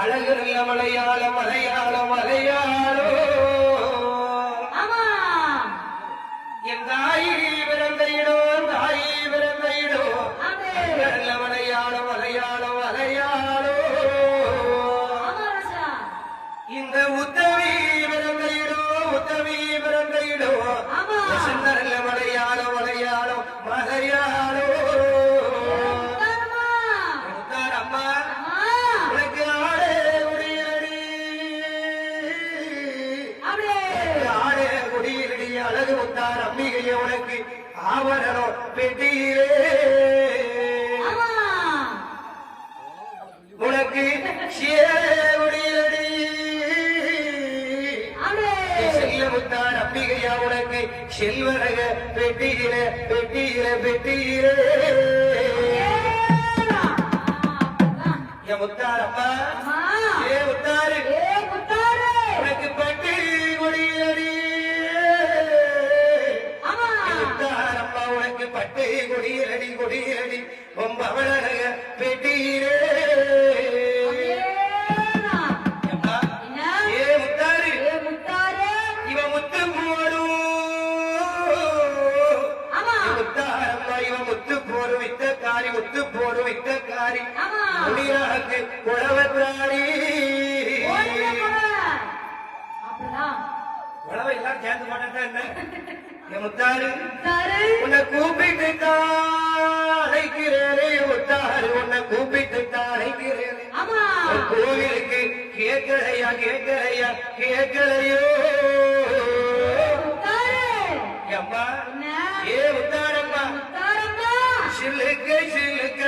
அழகு நல்ல மலையாள மலையாள மலையாளோ ஆமா. என் தாயி பிறந்த இடம் தாயி பிறந்த இடம் ஆமே. நல்ல மலையாள மலையாள மலையாளோ ஆமா ராஜா. இந்த முத்தார் அம்பிகைய உனக்கு ஆவரணம் பெட்டியிலே. உனக்கு சேரே குடியடி அப்படியே செல்ல முத்தார் அம்பிகையா உனக்கு செல்வரக பெட்டியில பெட்டியில பெட்டியிலே. ஏறா. பட்டு கொடியலடி கொடியலடி ரொம்ப அவளக பெட்டியிலே முத்து போடு. வித்த காரி முத்து போடு வித்த காரி. முடியாக்கு குழவத்தாரி குழவை எல்லாம் சேர்ந்து மாட்டேன் என்ன? என் முத்தாரு முத்தாரு உன்னை கூப்பிட்டு அழைக்கிறேனே முத்தாரு உன்னை கூப்பிட்டு அழைக்கிறேனே ஆமா உன் கோவிலுக்கு கேட்கலையா கேட்கலையா கேட்கலையோ முத்தாரு அம்மா என்ன ஏ முத்தாரம்மா முத்தாரம்மா சில்லுக்கு சில்லுக்க